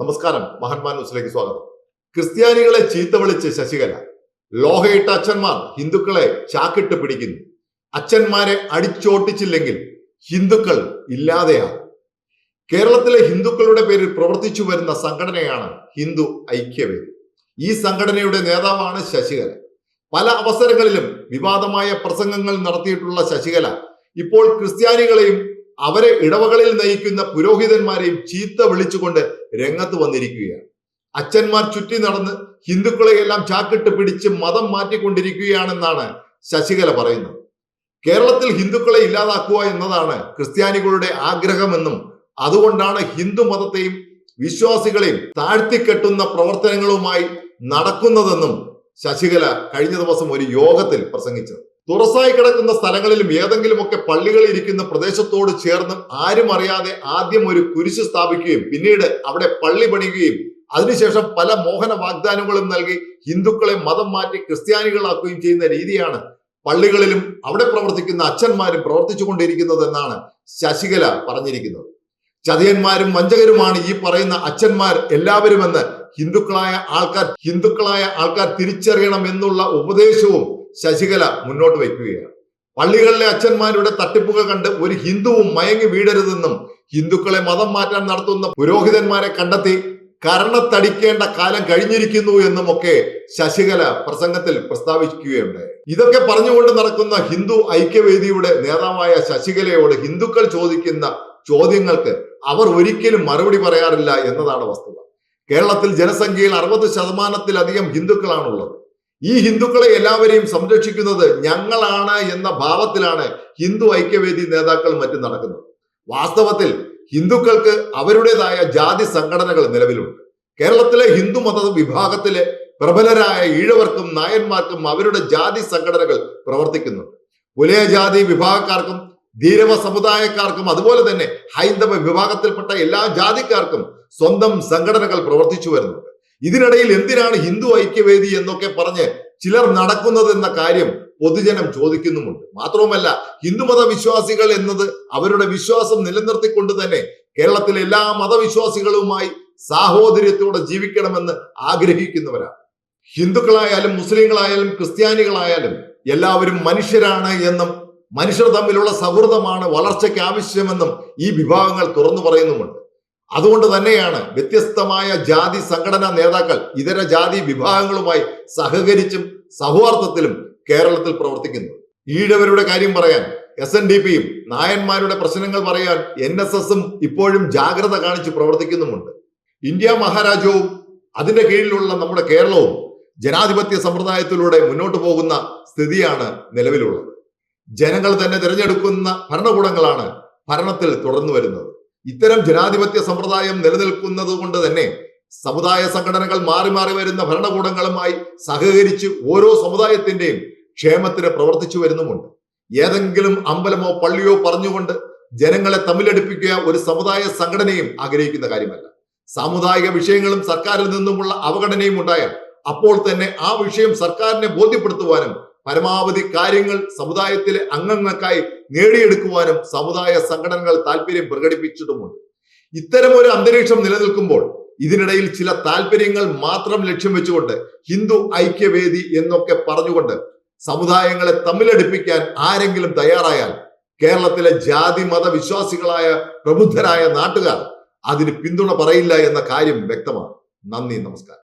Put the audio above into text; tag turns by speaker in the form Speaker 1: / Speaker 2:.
Speaker 1: നമസ്കാരം മഹാത്മാ ന്യൂസിലേക്ക് സ്വാഗതം. ക്രിസ്ത്യാനികളെ ചീത്ത വിളിച്ച് ശശികല ലോഹയിട്ട അച്ഛന്മാർ ഹിന്ദുക്കളെ ചാക്കിട്ട് പിടിക്കുന്നു. അച്ഛന്മാരെ അടിച്ചോട്ടിച്ചില്ലെങ്കിൽ ഹിന്ദുക്കൾ ഇല്ലാതെയാകും കേരളത്തിലെ ഹിന്ദുക്കളുടെ പേരിൽ പ്രവർത്തിച്ചു വരുന്ന സംഘടനയാണ് ഹിന്ദു ഐക്യവേദി. ഈ സംഘടനയുടെ നേതാവാണ് ശശികല. പല അവസരങ്ങളിലും വിവാദമായ പ്രസംഗങ്ങൾ നടത്തിയിട്ടുള്ള ശശികല ഇപ്പോൾ ക്രിസ്ത്യാനികളെയും അവരെ ഇടവകളിൽ നയിക്കുന്ന പുരോഹിതന്മാരെയും ചീത്ത വിളിച്ചുകൊണ്ട് രംഗത്ത് വന്നിരിക്കുകയാണ്. അച്ഛന്മാർ ചുറ്റി നടന്ന് ഹിന്ദുക്കളെയെല്ലാം ചാക്കിട്ട് പിടിച്ച് മതം മാറ്റിക്കൊണ്ടിരിക്കുകയാണെന്നാണ് ശശികല പറയുന്നത്. കേരളത്തിൽ ഹിന്ദുക്കളെ ഇല്ലാതാക്കുക എന്നതാണ് ക്രിസ്ത്യാനികളുടെ ആഗ്രഹമെന്നും അതുകൊണ്ടാണ് ഹിന്ദു മതത്തെയും വിശ്വാസികളെയും താഴ്ത്തിക്കെട്ടുന്ന പ്രവർത്തനങ്ങളുമായി നടക്കുന്നതെന്നും ശശികല കഴിഞ്ഞ ദിവസം ഒരു യോഗത്തിൽ പ്രസംഗിച്ചത്. തുറസായി കിടക്കുന്ന സ്ഥലങ്ങളിലും ഏതെങ്കിലുമൊക്കെ പള്ളികൾ ഇരിക്കുന്ന പ്രദേശത്തോട് ചേർന്ന് ആരും അറിയാതെ ആദ്യം ഒരു കുരിശ് സ്ഥാപിക്കുകയും പിന്നീട് അവിടെ പള്ളി പണിയുകയും അതിനുശേഷം പല മോഹന വാഗ്ദാനങ്ങളും നൽകി ഹിന്ദുക്കളെ മതം മാറ്റി ക്രിസ്ത്യാനികളാക്കുകയും ചെയ്യുന്ന രീതിയാണ് പള്ളികളിലും അവിടെ പ്രവർത്തിക്കുന്ന അച്ഛന്മാരും പ്രവർത്തിച്ചു കൊണ്ടിരിക്കുന്നത് എന്നാണ് ശശികല പറഞ്ഞിരിക്കുന്നത്. ചതിയന്മാരും വഞ്ചകരുമാണ് ഈ പറയുന്ന അച്ഛന്മാർ എല്ലാവരുമെന്ന് ഹിന്ദുക്കളായ ആൾക്കാർ ഹിന്ദുക്കളായ ആൾക്കാർ തിരിച്ചറിയണം എന്നുള്ള ഉപദേശവും ശശികല മുന്നോട്ട് വയ്ക്കുകയാണ്. പള്ളികളിലെ അച്ഛന്മാരുടെ തട്ടിപ്പുകൾ കണ്ട് ഒരു ഹിന്ദുവും മയങ്ങി വീടരുതെന്നും ഹിന്ദുക്കളെ മതം മാറ്റാൻ നടത്തുന്ന പുരോഹിതന്മാരെ കണ്ടെത്തി കരണത്തടിക്കേണ്ട കാലം കഴിഞ്ഞിരിക്കുന്നു എന്നുമൊക്കെ ശശികല പ്രസംഗത്തിൽ പ്രസ്താവിക്കുകയുണ്ട് ഇതൊക്കെ പറഞ്ഞുകൊണ്ട് നടക്കുന്ന ഹിന്ദു ഐക്യവേദിയുടെ നേതാവായ ശശികലയോട് ഹിന്ദുക്കൾ ചോദിക്കുന്ന ചോദ്യങ്ങൾക്ക് അവർ ഒരിക്കലും മറുപടി പറയാറില്ല എന്നതാണ് വസ്തുത. കേരളത്തിൽ ജനസംഖ്യയിൽ അറുപത് ശതമാനത്തിലധികം ഹിന്ദുക്കളാണുള്ളത്. ഈ ഹിന്ദുക്കളെ എല്ലാവരെയും സംരക്ഷിക്കുന്നത് ഞങ്ങളാണ് എന്ന ഭാവത്തിലാണ് ഹിന്ദു ഐക്യവേദി നേതാക്കൾ മറ്റും നടക്കുന്നത്. വാസ്തവത്തിൽ ഹിന്ദുക്കൾക്ക് അവരുടേതായ ജാതി സംഘടനകൾ നിലവിലുണ്ട്. കേരളത്തിലെ ഹിന്ദു മത വിഭാഗത്തിലെ പ്രബലരായ ഈഴവർക്കും നായന്മാർക്കും അവരുടെ ജാതി സംഘടനകൾ പ്രവർത്തിക്കുന്നുണ്ട് പുലയ ജാതി വിഭാഗക്കാർക്കും ധീരവ സമുദായക്കാർക്കും അതുപോലെ തന്നെ ഹൈന്ദവ വിഭാഗത്തിൽപ്പെട്ട എല്ലാ ജാതിക്കാർക്കും സ്വന്തം സംഘടനകൾ പ്രവർത്തിച്ചു വരുന്നുണ്ട്. ഇതിനിടയിൽ എന്തിനാണ് ഹിന്ദു ഐക്യവേദി എന്നൊക്കെ പറഞ്ഞ് ചിലർ നടക്കുന്നത് എന്ന കാര്യം പൊതുജനം ചോദിക്കുന്നുമുണ്ട്. മാത്രവുമല്ല ഹിന്ദുമത വിശ്വാസികൾ എന്നത് അവരുടെ വിശ്വാസം നിലനിർത്തിക്കൊണ്ട് തന്നെ കേരളത്തിലെ എല്ലാ മതവിശ്വാസികളുമായി സാഹോദര്യത്തോടെ ജീവിക്കണമെന്ന് ആഗ്രഹിക്കുന്നവരാണ്. ഹിന്ദുക്കളായാലും മുസ്ലിങ്ങളായാലും ക്രിസ്ത്യാനികളായാലും എല്ലാവരും മനുഷ്യരാണ് എന്നും മനുഷ്യർ തമ്മിലുള്ള സൗഹൃദമാണ് വളർച്ചയ്ക്ക് ആവശ്യമെന്നും ഈ വിഭാഗങ്ങൾ തുറന്നു പറയുന്നുമുണ്ട്. അതുകൊണ്ട് തന്നെയാണ് വ്യത്യസ്തമായ ജാതി സംഘടനാ നേതാക്കൾ ഇതര ജാതി വിഭാഗങ്ങളുമായി സഹകരിച്ചും സൗഹാർദ്ദത്തിലും കേരളത്തിൽ പ്രവർത്തിക്കുന്നത് ഈഴവരുടെ കാര്യം പറയാൻ എസ് എൻ ഡി പിയും നായന്മാരുടെ പ്രശ്നങ്ങൾ പറയാൻ എൻ എസ് എസും ഇപ്പോഴും ജാഗ്രത കാണിച്ച് പ്രവർത്തിക്കുന്നുമുണ്ട്. ഇന്ത്യ മഹാരാജ്യവും അതിന്റെ കീഴിലുള്ള നമ്മുടെ കേരളവും ജനാധിപത്യ സമ്പ്രദായത്തിലൂടെ മുന്നോട്ട് പോകുന്ന സ്ഥിതിയാണ് നിലവിലുള്ളത്. ജനങ്ങൾ തന്നെ തിരഞ്ഞെടുക്കുന്ന ഭരണകൂടങ്ങളാണ് ഭരണത്തിൽ തുടർന്നു വരുന്നത്. ഇത്തരം ജനാധിപത്യ സമ്പ്രദായം നിലനിൽക്കുന്നത് കൊണ്ട് തന്നെ സമുദായ സംഘടനകൾ മാറി മാറി വരുന്ന ഭരണകൂടങ്ങളുമായി സഹകരിച്ച് ഓരോ സമുദായത്തിന്റെയും ക്ഷേമത്തിന് പ്രവർത്തിച്ചു വരുന്നുമുണ്ട്. ഏതെങ്കിലും അമ്പലമോ പള്ളിയോ പറഞ്ഞുകൊണ്ട് ജനങ്ങളെ തമ്മിലടിപ്പിക്കുക ഒരു സമുദായ സംഘടനയും ആഗ്രഹിക്കുന്ന കാര്യമല്ല. സാമുദായിക വിഷയങ്ങളും സർക്കാരിൽ നിന്നുമുള്ള അവഗണനയും ഉണ്ടായാൽ അപ്പോൾ തന്നെ ആ വിഷയം സർക്കാരിനെ ബോധ്യപ്പെടുത്തുവാനും പരമാവധി കാര്യങ്ങൾ സമുദായത്തിലെ അംഗങ്ങൾക്കായി നേടിയെടുക്കുവാനും സമുദായ സംഘടനകൾ താല്പര്യം പ്രകടിപ്പിച്ചിട്ടുമുണ്ട്. ഇത്തരം ഒരു അന്തരീക്ഷം നിലനിൽക്കുമ്പോൾ ഇതിനിടയിൽ ചില താല്പര്യങ്ങൾ മാത്രം ലക്ഷ്യം വെച്ചുകൊണ്ട് ഹിന്ദു ഐക്യവേദി എന്നൊക്കെ പറഞ്ഞുകൊണ്ട് സമുദായങ്ങളെ തമ്മിലടിപ്പിക്കാൻ ആരെങ്കിലും തയ്യാറായാൽ കേരളത്തിലെ ജാതി മത വിശ്വാസികളായ പ്രബുദ്ധരായ നാട്ടുകാർ അതിന് പിന്തുണ പറയില്ല എന്ന കാര്യം വ്യക്തമാണ്. നന്ദി നമസ്കാരം.